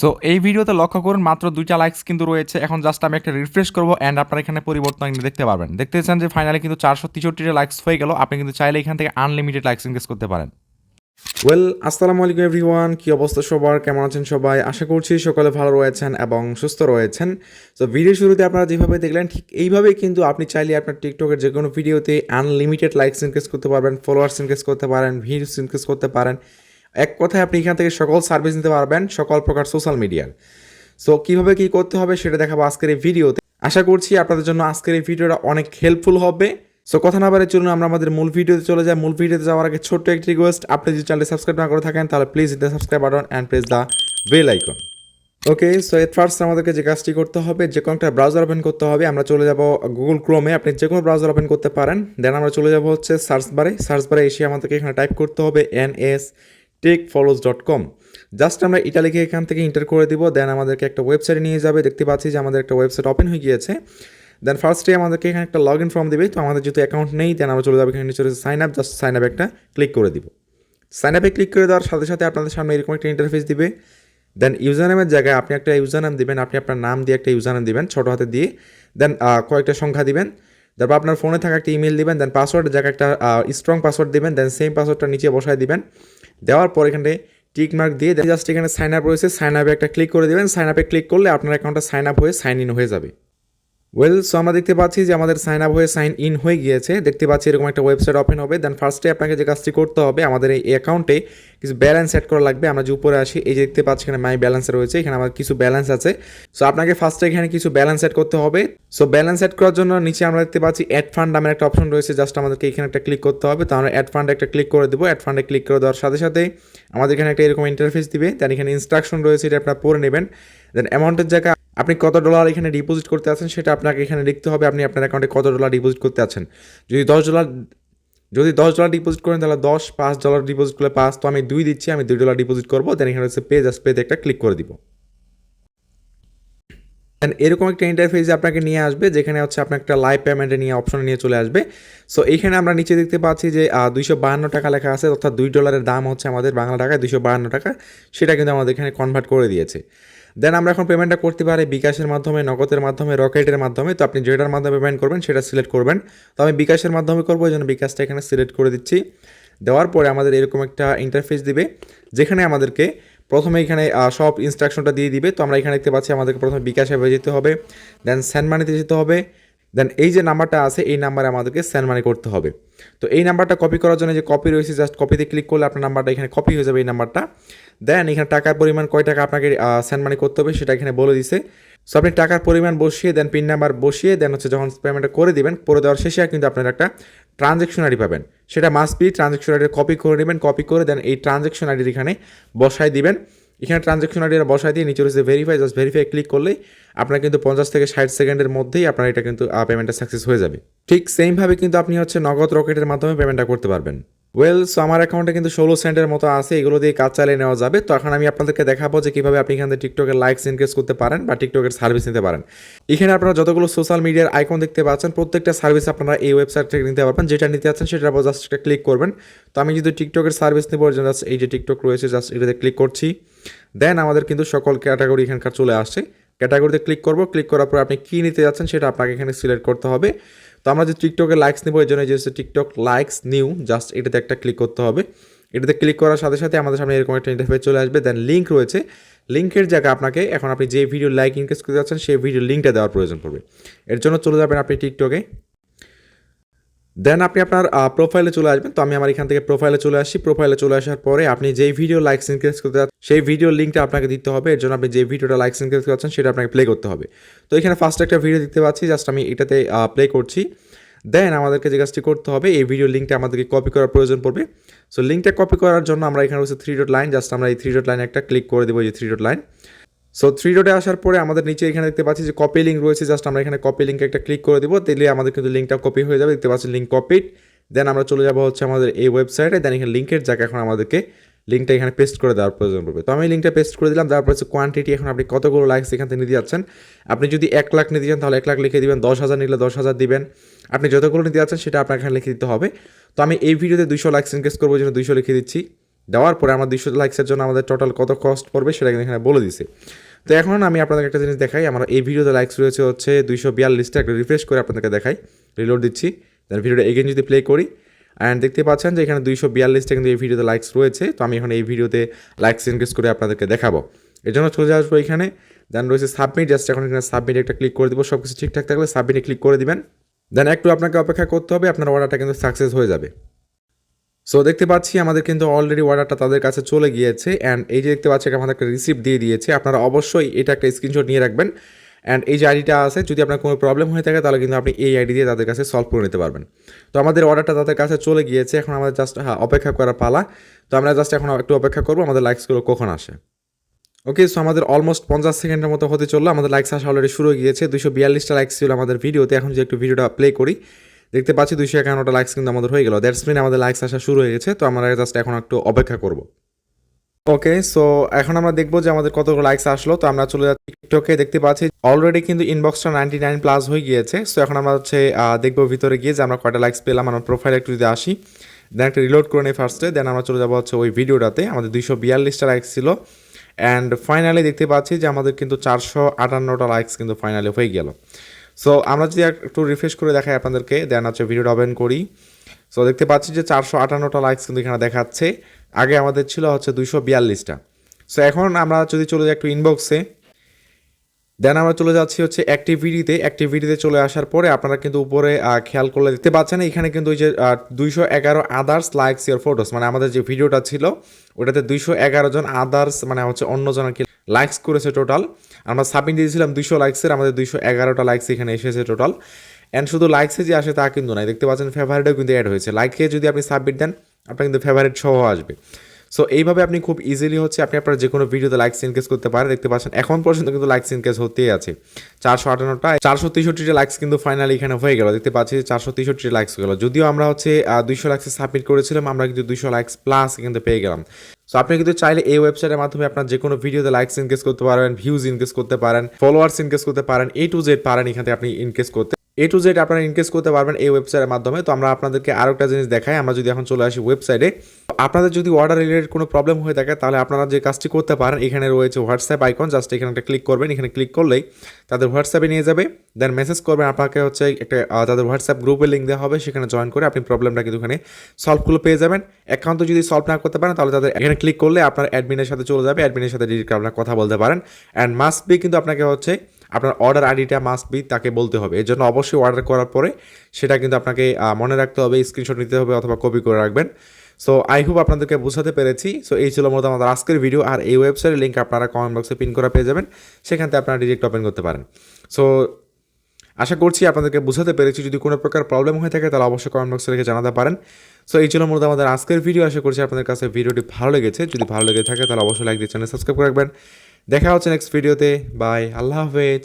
So এই ভিডিওতে লক্ষ্য করুন, মাত্র দুইটা লাইকস কিন্তু রয়েছে। এখন জাস্ট আমি একটা রিফ্রেশ করব অ্যান্ড আপনারা এখানে পরিবর্তন কিন্তু দেখতে পারবেন। দেখতে চান যে ফাইনালি কিন্তু চারশো তেষট্টিটা লাইকস হয়ে গেল। আপনি কিন্তু চাইলে এখান থেকে আনলিমিটেড লাইকস ইনক্রিজ করতে পারেন। ওয়েল আসসালামু আলাইকুম এভরিওয়ান কি অবস্থা সবার? কেমন আছেন সবাই? আশা করছি সকলে ভালো রয়েছেন এবং সুস্থ রয়েছেন। তো ভিডিও শুরুতে আপনারা যেভাবে দেখলেন, ঠিক এইভাবেই কিন্তু আপনি চাইলে আপনার টিকটকের যে কোনো ভিডিওতে আনলিমিটেড লাইকস ইনক্রিজ করতে পারবেন ফলোয়ার্স ইনক্রিজ করতে পারেন ভিউস ইনক্রিজ করতে পারেন। এক কথায় আপনি এখান থেকে সকল সার্ভিস নিতে পারবেন সকল প্রকার সোশ্যাল মিডিয়ার সো কীভাবে কী করতে হবে সেটা দেখাবো আজকের এই ভিডিওতে আশা করছি আপনাদের জন্য আজকের এই ভিডিওটা অনেক হেল্পফুল হবে। সো কথা না বারে চলুন আমরা আমাদের মূল ভিডিওতে চলে যাই। মূল ভিডিওতে যাওয়ার আগে ছোট্ট একটি রিকোয়েস্ট আপনি যদি চ্যানেলটি সাবস্ক্রাইব না করে থাকেন, তাহলে please the subscribe button and press the bell icon okay so at first আমাদেরকে যে কাজটি করতে হবে, যে কোনো একটা ব্রাউজার ওপেন করতে হবে। আমরা চলে যাব গুগল ক্রোমে আপনি যে কোনো ব্রাউজার ওপেন করতে পারেন। দেন আমরা চলে যাব হচ্ছে সার্চ বারে সার্চ বারে এসে আমাদেরকে এখানে টাইপ করতে হবে N S tech follows dot com just আমরা এটা লিখে এখান থেকে ইন্টার করে দিব দেন আমাদেরকে একটা ওয়েবসাইটে নিয়ে যাবে, দেখতে পাচ্ছি যে আমাদের একটা ওয়েবসাইট ওপেন হয়ে গিয়েছে। দেন ফার্স্টে আমাদেরকে এখানে একটা লগ ইন ফর্ম দেবে, তো আমাদের যেহেতু অ্যাকাউন্ট নেই দেন আমরা চলে যাব এখানে নিচে sign up just sign up একটা ক্লিক করে দিব। সাইন আপে ক্লিক করে দেওয়ার সাথে সাথে আপনাদের সামনে এরকম একটা ইন্টারফেস দিবে। দেন ইউজার নামের জায়গায় আপনি একটা ইউজার নাম দিবেন, আপনি আপনার নাম দিয়ে একটা ইউজার নাম দিবেন, ছোটো হাতে দিয়ে। দেন কয়েকটা সংখ্যা দিবেন। তারপর আপনার ফোনে থাকা একটা ইমেল দিবেন দেন পাসওয়ার্ডের জায়গায় একটা স্ট্রং পাসওয়ার্ড দিবেন দেন সেম পাসওয়ার্ডটা নিচে বসায় দিবেন। দেওয়ার পর এখানে টিক মার্ক দিয়ে জাস্ট এখানে সাইন আপ রয়েছে। সাইন আপে একটা ক্লিক করে দেবেন। সাইন আপে ক্লিক করলে আপনার অ্যাকাউন্টটা সাইন আপ হয়ে সাইন ইন হয়ে যাবে। ওয়েল সো আমরা দেখতে পাচ্ছি যে আমাদের সাইন আপ হয়ে সাইন ইন হয়ে গিয়েছে। দেখতে পাচ্ছি এরকম একটা ওয়েবসাইট ওপেন হবে। দেন ফার্স্টে আপনাকে যে কাজটি করতে হবে, আমাদের এই অ্যাকাউন্টে কিছু ব্যালেন্স সেট করা লাগবে। আমরা যে উপরে আসি, এই যে দেখতে পাচ্ছি এখানে মাই ব্যালেন্স রয়েছে। এখানে আমার কিছু ব্যালেন্স আছে। সো আপনাকে ফার্স্টে এখানে কিছু ব্যালেন্স সেট করতে হবে। সো ব্যালেন্স সেট করার জন্য নিচে আমরা দেখতে পাচ্ছি অ্যাড ফান্ড নামের একটা অপশন রয়েছে। জাস্ট আমাদেরকে এখানে একটা ক্লিক করতে হবে। তো আমরা অ্যাড ফান্ডে একটা ক্লিক করে দেবো। অ্যাড ফান্ডে ক্লিক করে দেওয়ার সাথে সাথে আমাদের এখানে একটা এরকম ইন্টারফেস দিবে। দেন এখানে ইনস্ট্রাকশন রয়েছে, এটা আপনারা পড়ে নেবেন। দেন অ্যামাউন্টের জায়গায় আপনি কত ডলার এখানে ডিপোজিট করতে আছেন সেটা আপনাকে এখানে লিখতে হবে। আপনি আপনার অ্যাকাউন্টে কত ডলার ডিপোজিট করতে আছেন। যদি দশ ডলার, যদি দশ ডলার ডিপোজিট করেন, তাহলে দশ, পাঁচ ডলার ডিপোজিট করলে পাঁচ, তো আমি দুই দিচ্ছি, আমি দুই ডলার ডিপোজিট করব দেন এখানে হচ্ছে পে জাস্ট পেতে একটা ক্লিক করে দিব। দেন এরকম একটা ইন্টারফেসে আপনাকে নিয়ে আসবে, যেখানে হচ্ছে আপনার একটা লাইভ পেমেন্টে নিয়ে অপশন নিয়ে চলে আসবে। সো এইখানে আমরা নিচে দেখতে পাচ্ছি যে দুইশো বাহান্ন টাকা লেখা আছে, অর্থাৎ দুই ডলারের দাম হচ্ছে আমাদের বাংলা টাকায় দুইশো বাহান্ন টাকা। সেটা কিন্তু আমাদের এখানে কনভার্ট করে দিয়েছে। দেন আমরা এখন পেমেন্টটা করতে পারি বিকাশের মাধ্যমে, নগদের মাধ্যমে, রকেটের মাধ্যমে। তো আপনি যেটার মাধ্যমে পেমেন্ট করবেন সেটা সিলেক্ট করবেন। তো আমি বিকাশের মাধ্যমে করব, এই জন্য বিকাশটা এখানে সিলেক্ট করে দিচ্ছি। দেওয়ার পরে আমাদের এরকম একটা ইন্টারফেস দিবে, যেখানে আমাদেরকে প্রথমে এখানে সব ইনস্ট্রাকশনটা দিয়ে দিবে। তো আমরা এখানে দেখতে পাচ্ছি আমাদেরকে প্রথমে বিকাশে হয়ে যেতে হবে দেন স্যান্ড মানিতে যেতে হবে দেন এই যে নাম্বারটা আছে, এই নাম্বারে আমাদেরকে স্যান্ড মানি করতে হবে। তো এই নাম্বারটা কপি করার জন্য যে কপি রয়েছে জাস্ট কপিতে ক্লিক করলে আপনার নাম্বারটা এখানে কপি হয়ে যাবে এই নাম্বারটা দেন এখানে টাকার পরিমাণ কয় টাকা আপনাকে সেন্ড মানি করতে হবে সেটা এখানে বলে দিছে। সো আপনি টাকার পরিমাণ বসিয়ে দেন পিন নাম্বার বসিয়ে দেন হচ্ছে যখন পেমেন্টটা করে দিবেন, করে দেওয়ার শেষে কিন্তু আপনার একটা ট্রানজ্যাকশন আইডি পাবেন। সেটা must be transaction ID copy করে নেবেন কপি করে দেন এই ট্রানজ্যাকশন আইডির এখানে বসায় দিবেন। এখানে ট্রানজ্যাকশন আইডিটা বসায় দিয়ে নিচে রয়েছে ভেরিফাই জাস্ট ভেরিফাই ক্লিক করলেই আপনার কিন্তু পঞ্চাশ থেকে ষাট সেকেন্ডের মধ্যেই আপনার এটা কিন্তু পেমেন্টটা সাকসেস হয়ে যাবে। ঠিক সেমভাবে কিন্তু আপনি হচ্ছে নগদ রকেটের মাধ্যমে পেমেন্টটা করতে পারবেন। ওয়েল সো আমার অ্যাকাউন্টে কিন্তু ষোলো সেন্টের মতো আছে, এগুলো দিয়ে কাজ চালিয়ে নেওয়া যাবে। তো এখন আমি আপনাদেরকে দেখাবো যে কীভাবে আপনি এখান থেকে টিকটকের লাইকস ইনক্রিজ করতে পারেন বা টিকটকের সার্ভিস নিতে পারেন। এখানে আপনারা যতগুলো সোশ্যাল মিডিয়ার আইকন দেখতে পাচ্ছেন, প্রত্যেকটা সার্ভিস আপনারা এই ওয়েবসাইট থেকে নিতে পারবেন। যেটা নিতে চাচ্ছেন সেটার উপর জাস্ট ক্লিক করবেন। তো আমি যদি টিকটকের সার্ভিস নেব জাস্ট এই যে টিকটক রয়েছে জাস্ট এটাতে ক্লিক করছি। দেন আমাদের কিন্তু সকল ক্যাটাগরি এখানকার চলে আসছে। ক্যাটাগরিতে ক্লিক করব। ক্লিক করার পর আপনি কী নিতে যাচ্ছেন সেটা আপনাকে এখানে সিলেক্ট করতে হবে। তো আমরা যে টিকটকে লাইকস নেব এই জন্য যে হচ্ছে টিকটক লাইকস নিউ জাস্ট এটাতে একটা ক্লিক করতে হবে। এটাতে ক্লিক করার সাথে সাথে আমাদের সামনে এরকম একটা ইন্টারফেস চলে আসবে। দেন লিঙ্ক রয়েছে। লিঙ্কের জায়গায় আপনাকে এখন আপনি যে ভিডিও লাইক ইনক্রিজ করতে যাচ্ছেন, সেই ভিডিও লিঙ্কটা দেওয়ার প্রয়োজন পড়বে। এর জন্য চলে যাবেন আপনি টিকটকে দেন আপনি আপনার প্রোফাইলে চলে আসবেন। তো আমি আমার এখান থেকে প্রোফাইলে চলে আসি। প্রোফাইলে চলে আসার পরে আপনি যেই ভিডিও লাইকস ইনক্রিজ করতে যাচ্ছেন সেই ভিডিও লিঙ্কটা আপনাকে দিতে হবে। এর জন্য আপনি যে ভিডিওটা লাইকস ইনক্রিজ করছেন, সেটা আপনাকে প্লে করতে হবে। তো এখানে ফার্স্ট একটা ভিডিও দেখতে পাচ্ছি। জাস্ট আমি এটাতে প্লে করছি। দেন আমাদেরকে যে কাজটি করতে হবে, এই ভিডিও লিঙ্কটা আমাদেরকে কপি করার প্রয়োজন পড়বে। সো লিঙ্কটা কপি করার জন্য আমরা এখানে হচ্ছে থ্রি ডট লাইন জাস্ট আমরা এই থ্রি ডট লাইন একটা ক্লিক করে দেবো যে three dot line so three ডটে আসার পরে আমাদের নিচে এখানে দেখতে পাচ্ছি যে কপি লিঙ্ক রয়েছে জাস্ট আমরা এখানে কপি লিঙ্কে একটা ক্লিক করে দেবো তাহলে আমাদের কিন্তু লিঙ্কটা কপি হয়ে যাবে, দেখতে পাচ্ছি লিঙ্ক কপিড দেন আমরা চলে যাব হচ্ছে আমাদের এই ওয়েবসাইটে দেন এখানে লিঙ্কের জায়গা এখন আমাদেরকে লিঙ্কটা এখানে পেস্ট করে দেওয়ার প্রয়োজন পড়বে। তো আমি লিঙ্কটা পেস্ট করে দিলাম তারপর হচ্ছে কোয়ান্টিটি এখন আপনি কতগুলো লাইকস এখান থেকে নিতে যাচ্ছেন? আপনি যদি এক লাখ নিতে চান, তাহলে এক লাখ লিখে দিবেন, দশ হাজার নিলে দশ হাজার দিবেন। আপনি যতগুলো নিতে যাচ্ছেন, সেটা আপনার এখানে লিখে দিতে হবে। তো আমি এই ভিডিওতে দুইশো লাইকস ইনক্রিজ করব জন্য দুশো লিখে দিচ্ছি। দেওয়ার পরে আমার দুইশো লাইক্সের জন্য আমাদের টোটাল কত কস্ট পড়বে সেটা কিন্তু এখানে বলে দিছে। তো এখন আমি আপনাদের একটা জিনিস দেখাই, আমার এই ভিডিওতে লাইক্স রয়েছে হচ্ছে দুইশো বিয়াল্লিশটা, একটা রিফ্রেশ করে আপনাদেরকে দেখাই। রিলোড দিচ্ছি দেন ভিডিওটা এগেন যদি প্লে করি। অ্যান্ড দেখতে পাচ্ছেন যে এখানে দুইশো বিয়াল্লিশটা কিন্তু এই ভিডিওতে লাইক্স রয়েছে, তো আমি এখন এই ভিডিওতে লাইক্স ইনক্রিজ করে আপনাদেরকে দেখাবো। এর জন্য চলে আসব এখানে দেন রয়েছে সাবমিট জাস্ট এখন এখানে সাবমিট একটা ক্লিক করে দেবো সব কিছু ঠিকঠাক থাকলে সাবমিটে ক্লিক করে দিবেন। দেন একটু আপনাকে অপেক্ষা করতে হবে, আপনার অর্ডারটা কিন্তু সাকসেস হয়ে যাবে। সো দেখতে পাচ্ছি আমাদের কিন্তু অলরেডি অর্ডারটা তাদের কাছে চলে গিয়েছে অ্যান্ড এই যে দেখতে পাচ্ছি আমাদের একটা রিসিপ্ট দিয়ে দিয়েছে। আপনারা অবশ্যই এটা একটা স্ক্রিনশট নিয়ে রাখবেন অ্যান্ড এই যে আইডিটা আছে, যদি আপনার কোনো প্রবলেম হয়ে থাকে, তাহলে কিন্তু আপনি এই আইডি দিয়ে তাদের কাছে সলভ করে নিতে পারবেন। তো আমাদের অর্ডারটা তাদের কাছে চলে গিয়েছে। এখন আমাদের জাস্ট হ্যাঁ অপেক্ষা করার পালা। তো আমরা জাস্ট এখন একটু অপেক্ষা করব, আমাদের লাইক্সগুলো কখন আসে। ওকে সো আমাদের অলমোস্ট পঞ্চাশ সেকেন্ডের মতো হতে চলল। আমাদের লাইক্স আসা অলরেডি শুরু হয়ে গিয়েছে। দুশো বিয়াল্লিশটা লাইক্স ছিল আমাদের ভিডিওতে এখন যে একটু ভিডিওটা প্লে করি। দেখতে পাচ্ছি দুশো একান্নটা লাইক্স কিন্তু আমাদের হয়ে গেল। দ্যাটস মিন আমাদের লাইক্স আসা শুরু হয়ে গেছে। তো আমরা জাস্ট এখন একটু অপেক্ষা করব। ওকে সো এখন আমরা দেখব যে আমাদের কতগুলো লাইক্স আসলো। তো আমরা চলে যাচ্ছি টিকটকে দেখতে পাচ্ছি অলরেডি কিন্তু ইনবক্সটা নাইনটি নাইন প্লাস হয়ে গিয়েছে। সো এখন আমরা হচ্ছে দেখব ভিতরে গিয়ে যে আমরা কয়টা লাইক্স পেলাম। আমার প্রোফাইল একটু যদি আসি দেন একটা রিলোড করে নিই ফার্স্টে দেন আমরা চলে যাব হচ্ছে ওই ভিডিওটাতে আমাদের দুইশো বিয়াল্লিশটা লাইক্স ছিল। অ্যান্ড ফাইনালি দেখতে পাচ্ছি যে আমাদের কিন্তু চারশো আটান্নটা লাইক্স কিন্তু ফাইনালি হয়ে গেল। সো আমরা যদি একটু রিফ্রেশ করে দেখাই আপনাদেরকে দেন হচ্ছে ভিডিওটা ওপেন করি। সো দেখতে পাচ্ছি যে চারশো আটান্নটা লাইক্স কিন্তু এখানে দেখাচ্ছে। আগে আমাদের ছিল হচ্ছে দুইশো বিয়াল্লিশটা। সো এখন আমরা যদি চলে যাই একটু ইনবক্সে দেন আমরা চলে যাচ্ছি হচ্ছে অ্যাক্টিভিটিতে অ্যাক্টিভিটিতে চলে আসার পরে আপনারা কিন্তু উপরে খেয়াল করলে দেখতে পাচ্ছেন, এখানে কিন্তু ওই যে দুইশো এগারো আদার্স লাইকস ইয়ার ফটোস মানে আমাদের যে ভিডিওটা ছিল, ওটাতে দুইশো এগারো জন আদার্স মানে হচ্ছে অন্যজন আর কি লাইকস করেছে টোটাল আমরা সাবমিট দিয়েছিলাম দুশো লাইকসের আমাদের দুশো এগারোটা লাইকস এখানে এসেছে টোটাল অ্যান্ড শুধু লাইকসে যে আসে তা কিন্তু নয়। দেখতে পাচ্ছেন ফেভারিটও কিন্তু অ্যাড হয়েছে। লাইকে যদি আপনি সাবমিট দেন, আপনার কিন্তু ফেভারিট সহ আসবে। সো এইভাবে আপনি খুব ইজিলি হচ্ছে আপনি আপনার যে কোনো ভিডিওতে লাইকস ইনকেস করতে পারেন। দেখতে পাচ্ছেন, এখন পর্যন্ত কিন্তু লাইকস ইনকেস হতেই আছে। চারশো আটান্নটা, চারশো তেষট্টিটা লাইকস কিন্তু ফাইনালি এখানে হয়ে গেল। দেখতে পাচ্ছি চারশো তেষট্টিটা লাইকস গেল। যদিও আমরা হচ্ছে দুইশো লাইকসে সাবমিট করেছিলাম, আমরা কিন্তু দুইশো লাইকস প্লাস কিন্তু পেয়ে গেলাম। সো আপনি কিন্তু চাইলে এই ওয়েবসাইটের মাধ্যমে আপনার যে কোনো ভিডিওতে লাইকস ইনকেস করতে পারেন ভিউজ ইনকেস করতে পারেন ফলোয়ার্স ইনকেস করতে পারেন এ টু জেড পারেন এখান থেকে আপনি ইনকেস করতে এ টু জেড আপনারা ইনকেস করতে পারবেন এই ওয়েবসাইটের মাধ্যমে। তো আমরা আপনাদেরকে আরও একটা জিনিস দেখাই। আমরা যদি এখন চলে আসি ওয়েবসাইটে আপনাদের যদি অর্ডার রিলেটেড কোনো প্রবলেম হয়ে থাকে, তাহলে আপনারা যে কাজটি করতে পারেন, এখানে রয়েছে হোয়াটসঅ্যাপ আইকন জাস্ট এখানে একটা ক্লিক করবেন। এখানে ক্লিক করলেই তাদের হোয়াটসঅ্যাপে নিয়ে যাবে। দেন মেসেজ করবেন। আপনাকে হচ্ছে একটা তাদের হোয়াটসঅ্যাপ গ্রুপে লিঙ্ক দেওয়া হবে। সেখানে জয়েন করে আপনি প্রবলেমটা কিন্তু এখানে সলভগুলো পেয়ে যাবেন। অ্যাকাউন্টে যদি সলভ না করতে পারেন, তাহলে তাদের এখানে ক্লিক করলে আপনার অ্যাডমিনের সাথে চলে যাবে। অ্যাডমিনের সাথে ডিরেক্ট আপনার কথা বলতে পারেন। অ্যান্ড মাস্ট বি কিন্তু আপনাকে হচ্ছে আপনার অর্ডার আইডিটা মাস্ট বি তাকে বলতে হবে। এর জন্য অবশ্যই অর্ডার করার পরে সেটা কিন্তু আপনাকে মনে রাখতে হবে স্ক্রিনশট নিতে হবে অথবা কপি করে রাখবেন। সো আই হোপ আপনাদেরকে বোঝাতে পেরেছি। সো এই ছিল মূলত আমাদের আজকের ভিডিও আর এই ওয়েবসাইটের লিঙ্ক আপনারা কমেন্ট বক্সে পিন করা পেয়ে যাবেন। সেখান থেকে আপনারা ডিরেক্ট ওপেন করতে পারেন। সো আশা করছি আপনাদেরকে বোঝাতে পেরেছি। যদি কোনো প্রকার প্রবলেম হয়ে থাকে, তাহলে অবশ্যই কমেন্ট বক্সে রেখে জানাতে পারেন। সো এই ছিল মূলত আমাদের আজকের ভিডিও আশা করছি আপনাদের কাছে ভিডিওটি ভালো লেগেছে। যদি ভালো লেগে থাকে, তাহলে অবশ্যই লাইক দিয়ে চ্যানেল সাবস্ক্রাইব করে রাখবেন। দেখা হচ্ছে নেক্সট ভিডিওতে বাই আল্লাহ হাফেজ।